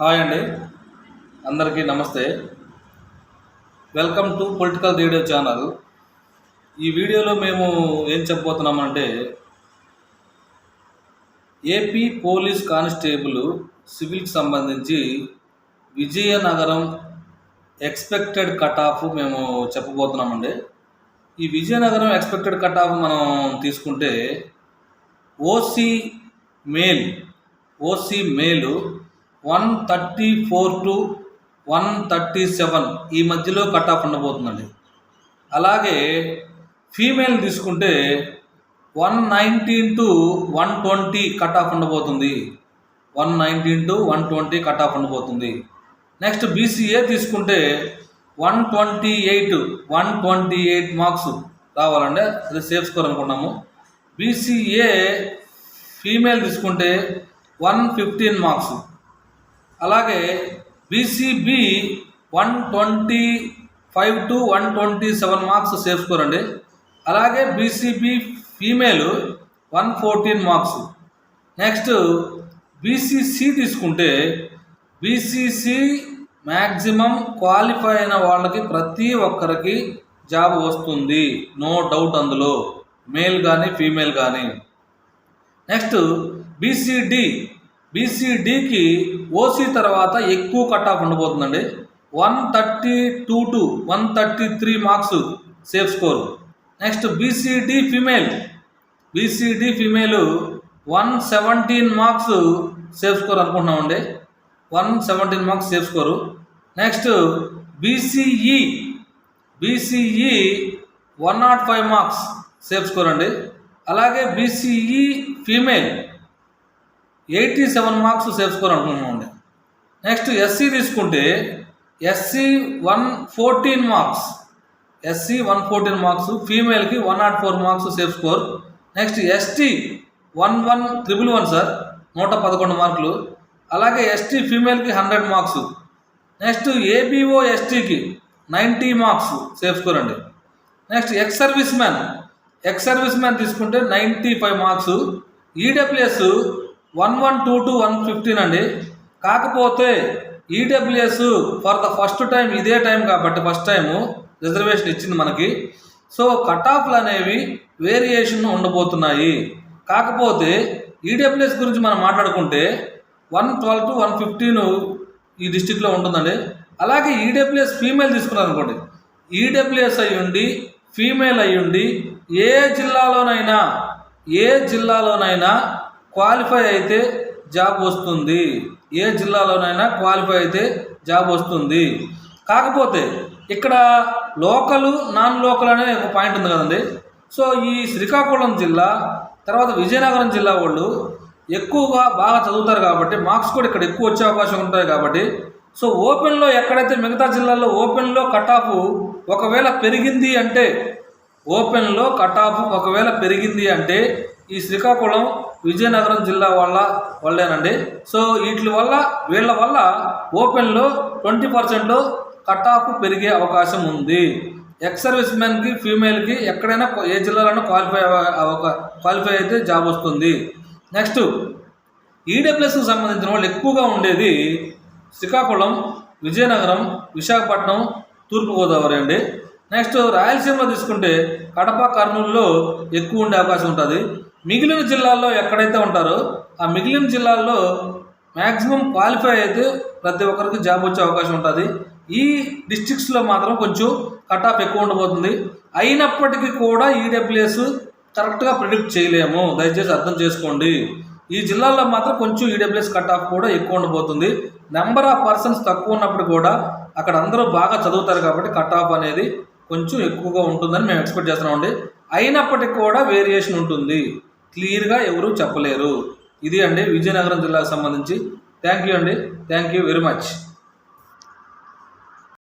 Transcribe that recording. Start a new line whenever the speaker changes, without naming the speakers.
Hi అండి. అందరికీ నమస్తే. Welcome to political radio channel. ఈ వీడియోలో మేము ఏం చెప్పబోతున్నామంటే ఏపీ పోలీస్ కానిస్టేబుల్ సివిల్కి సంబంధించి విజయనగరం ఎక్స్పెక్టెడ్ కట్ ఆఫ్ మేము చెప్పబోతున్నామండి. ఈ విజయనగరం ఎక్స్పెక్టెడ్ కట్ ఆఫ్ మనం తీసుకుంటే OC male OC male one thirty four to one thirty seven ఈ మధ్యలో కట్ ఆఫ్ ఉండబోతుందండి. అలాగే ఫీమేల్ తీసుకుంటే one nineteen to one twenty cut off ఉండబోతుంది. One nineteen to one twenty cut off ఉండబోతుంది. Next BCA తీసుకుంటే one twenty eight one twenty eight marks రావాలండి. అది సేఫ్ స్కోర్ అనుకున్నాము. బీసీఏ ఫీమేల్ తీసుకుంటే వన్ ఫిఫ్టీన్ మార్క్స్. అలాగే BCB one twenty five to one twenty seven marks safe score అండి. అలాగే BCB female one fourteen marks next BCC తీసుకుంటే BCC maximum qualify అయిన వాళ్ళకి ప్రతి ఒక్కరికి జాబ్ వస్తుంది. నో డౌట్ అందులో. మేల్ కానీ ఫీమేల్ కానీ నెక్స్ట్ బీసీడి బీసీడీకి ఓసీ తర్వాత ఎక్కువ cut off ఉండబోతుందండి. One thirty two to one thirty three marks safe score. Next BCD female. BCD female one seventeen marks safe score అనుకుంటున్నామండి. One seventeen marks safe score. Next BCE. BCE one not five marks safe score అండి అలాగే BCE female. Eighty seven marks safe score అనుకుంటున్నామండి. Next SC తీసుకుంటే SC one fourteen marks. SC one fourteen marks ఫీమేల్కి one not four marks safe score. Next ST one one triple one sir నూట పదకొండు మార్కులు. అలాగే ST ఫీమేల్కి hundred marks. Next ABO ఎస్టీకి ninety marks safe score అండి. Next ex service man ex service man తీసుకుంటే ninety five marks. EWS one one two two one fifteen అండి. కాకపోతే EWS for the first time ఇదే time కాబట్టి first time reservation ఇచ్చింది మనకి. So cut ఆఫ్లు అనేవి variation ఉండబోతున్నాయి. కాకపోతే ఈడబ్ల్యూఎస్ గురించి మనం మాట్లాడుకుంటే one twelve to one fifteen ఈ డిస్టిక్లో ఉంటుందండి. అలాగే ఈడబ్ల్యూఎస్ ఫీమేల్ తీసుకున్నారు అనుకోండి ఈడబ్ల్యూఎస్ అయ్యుండి ఫీమేల్ అయ్యుండి ఏ జిల్లాలోనైనా ఏ జిల్లాలోనైనా క్వాలిఫై అయితే జాబ్ వస్తుంది. ఏ జిల్లాలోనైనా క్వాలిఫై అయితే జాబ్ వస్తుంది. కాకపోతే ఇక్కడ లోకలు నాన్ లోకల్ అనే ఒక పాయింట్ ఉంది కదండి. సో ఈ శ్రీకాకుళం జిల్లా తర్వాత విజయనగరం జిల్లా వాళ్ళు ఎక్కువగా బాగా చదువుతారు కాబట్టి మార్క్స్ కూడా ఇక్కడ ఎక్కువ వచ్చే అవకాశం ఉంటాయి కాబట్టి సో ఓపెన్లో ఎక్కడైతే మిగతా జిల్లాల్లో ఓపెన్లో కట్ ఆఫ్ ఒకవేళ పెరిగింది అంటే ఓపెన్లో కట్ ఆఫ్ ఒకవేళ పెరిగింది అంటే ఈ శ్రీకాకుళం విజయనగరం జిల్లా వల్ల వల్లేనండి. సో వీటి వల్ల వీళ్ళ వల్ల ఓపెన్లో ట్వంటీ పర్సెంట్ కట్ ఆఫ్ పెరిగే అవకాశం ఉంది. ఎక్స్ సర్వీస్ మ్యాన్కి ఫీమేల్కి ఎక్కడైనా ఏ జిల్లాలోనూ క్వాలిఫై క్వాలిఫై అయితే జాబ్ వస్తుంది. నెక్స్ట్ ఈడబ్ల్యూఎస్కి సంబంధించిన వాళ్ళు ఎక్కువగా ఉండేది శ్రీకాకుళం విజయనగరం విశాఖపట్నం తూర్పుగోదావరి అండి. నెక్స్ట్ రాయలసీమలో తీసుకుంటే కడప కర్నూలులో ఎక్కువ ఉండే అవకాశం ఉంటుంది. మిగిలిన జిల్లాల్లో ఎక్కడైతే ఉంటారో ఆ మిగిలిన జిల్లాల్లో మ్యాక్సిమం క్వాలిఫై అయితే ప్రతి ఒక్కరికి జాబ్ వచ్చే అవకాశం ఉంటుంది. ఈ డిస్ట్రిక్ట్స్లో మాత్రం కొంచెం కట్ ఆఫ్ ఎక్కువ ఉండబోతుంది. అయినప్పటికీ కూడా ఈడబ్ల్యూఎస్ కరెక్ట్గా ప్రిడిక్ట్ చేయలేము. దయచేసి అర్థం చేసుకోండి. ఈ జిల్లాల్లో మాత్రం కొంచెం ఈడబ్ల్యూఎస్ కట్ ఆఫ్ కూడా ఎక్కువ ఉండబోతుంది. నెంబర్ ఆఫ్ పర్సన్స్ తక్కువ ఉన్నప్పుడు కూడా అక్కడ అందరూ బాగా చదువుతారు కాబట్టి కట్ ఆఫ్ అనేది కొంచెం ఎక్కువగా ఉంటుందని మేము ఎక్స్పెక్ట్ చేస్తున్నామండి. అయినప్పటికీ కూడా వేరియేషన్ ఉంటుంది. క్లియర్గా ఎవరు చెప్పలేరు. ఇది అండి విజయనగరం జిల్లాకు సంబంధించి. థ్యాంక్ యూ అండి. Thank you very much.